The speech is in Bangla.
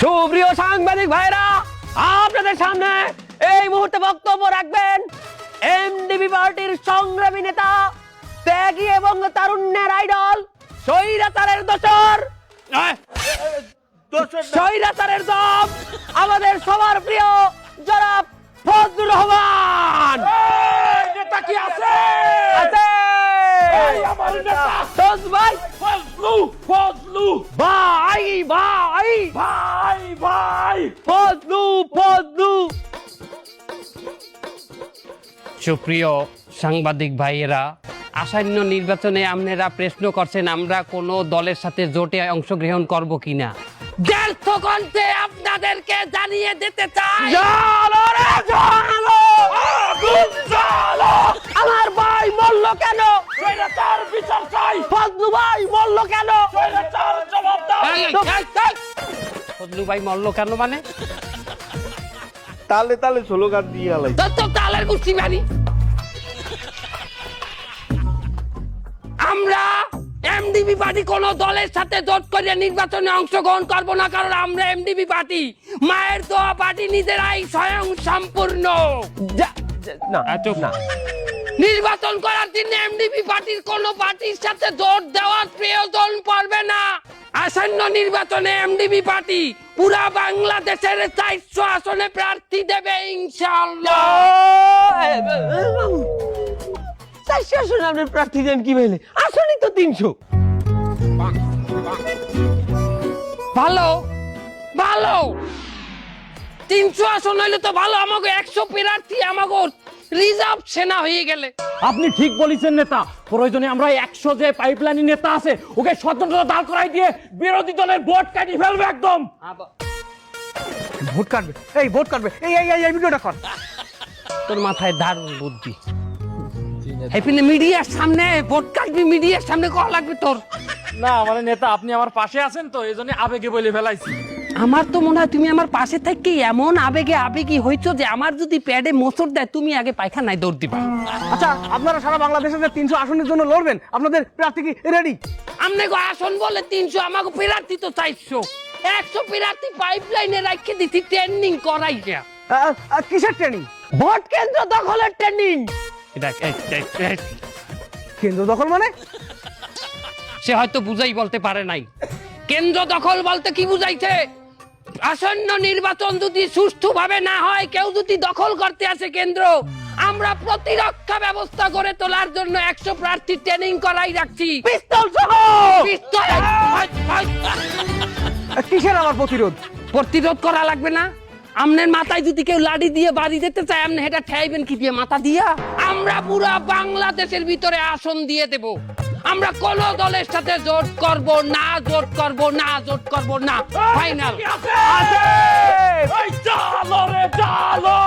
সুপ্রিয় সাংবাদিক ভাইরা আপনাদের সামনে এই মুহূর্তে বক্তব্য রাখবেন এমডিবি পার্টির সংগ্রামী নেতা ত্যাগী এবং তারুণ্যের আইডল স্বৈরাচারের দোসর স্বৈরাচারের দম আমাদের সবার প্রিয় জনাব ফজলুর রহমান নেতা কি আছে আছে এই আমার ভাই ফজলু ফজলু ভাই ভাই ভাই ভাই ফজলু ফজলু সুপ্রিয় সাংবাদিক ভাইয়েরা আসন্ন নির্বাচনে আপনারা প্রশ্ন করছেন আমরা কোনো দলের সাথে জোটে অংশগ্রহণ করব কিনা? কণ্ঠে আপনাদেরকে জানিয়ে দিতে চাই। আমার ভাই মরল কেন মানে? তালে তালে স্লোগান দিয়ে আলাই। তো তালের আমরা এমডিবি পার্টি কোন দলের সাথে জোট করে নির্বাচনে অংশগ্রহণ করব না কারণ আমরা এমডিবি পার্টি। মায়ের দোয়া পার্টি নিজেরাই স্বয়ং সম্পূর্ণ। না না। নির্বাচন করার জন্য এমডিপি পার্টির কোন পার্টির সাথে জোট দেওয়ার প্রয়োজন পড়বে না। আসন্ন নির্বাচনে এমডিপি পার্টি পুরা বাংলাদেশের চারশো আসনে প্রার্থী দেবে ইনশাআল্লাহ। চারশো আসনে আপনি প্রার্থী দেন কি বলে? আসনই তো তিনশো। ভালো ভালো। তিনশো আসন হইলে তো ভালো আমাকে একশো প্রার্থী আমাকে রিজার্ভ সেনা হয়ে গেলে। আপনি ঠিক বলেছেন নেতা। প্রয়োজনে আমরা একশো যে পাইপলাইন নেতা আছে ওকে স্বতন্ত্র দাঁড় করাই দিয়ে বিরোধী দলের ভোট কাটি ফেলবে একদম। ভোট কাটবে। এই ভোট কাটবে। এই এই এই, ভিডিওটা কর। তোর মাথায় দারুণ বুদ্ধি। এখানে মিডিয়ার সামনে ভোট কাটবি মিডিয়ার সামনে কল লাগবে তোর। না মানে নেতা আপনি আমার পাশে আছেন তো এই জন্য আবেগে বলে ফেলাইছি। আমার তো মনে হয় তুমি আমার পাশে থেকে এমন আবেগে আবেগী হইছো যে আমার যদি প্যাডে মোচর দেয় তুমি আগে পায়খানায় দৌড় দিবা। আচ্ছা আপনারা সারা বাংলাদেশে যে তিনশো আসনের জন্য লড়বেন আপনাদের প্রার্থী কি রেডি আমনে গো আসন বলে তিনশো আমাকে প্রার্থী তো চাইছো একশো প্রার্থী পাইপ লাইনে রাখে দিছি ট্রেনিং করাইছে কিসের ট্রেনিং ভোট কেন্দ্র দখলের ট্রেনিং কেন্দ্র দখল মানে? সে হয়তো বুঝাই বলতে পারে নাই। কেন্দ্র দখল বলতে কি বুঝাইছে? আসন্ন নির্বাচন যদি সুষ্ঠুভাবে না হয় কেউ যদি দখল করতে আসে কেন্দ্র আমরা প্রতিরক্ষা ব্যবস্থা করে তোলার জন্য একশো প্রার্থী ট্রেনিং করাই রাখছি। পিস্তল সহ! পিস্তল! কিসের আবার প্রতিরোধ? প্রতিরোধ করা লাগবে না। আমনের মাথায় যদি কেউ লাড়ি দিয়ে বাড়ি দিতে চায় আপনি এটা ঠেয়াইবেন কি দিয়ে মাথা দিয়া? আমরা পুরা বাংলাদেশের ভিতরে আসন দিয়ে দেব। আমরা কোন দলের সাথে জোট করব না জোট করব না জোট করব না। ফাইনাল এই জালো রে জালো!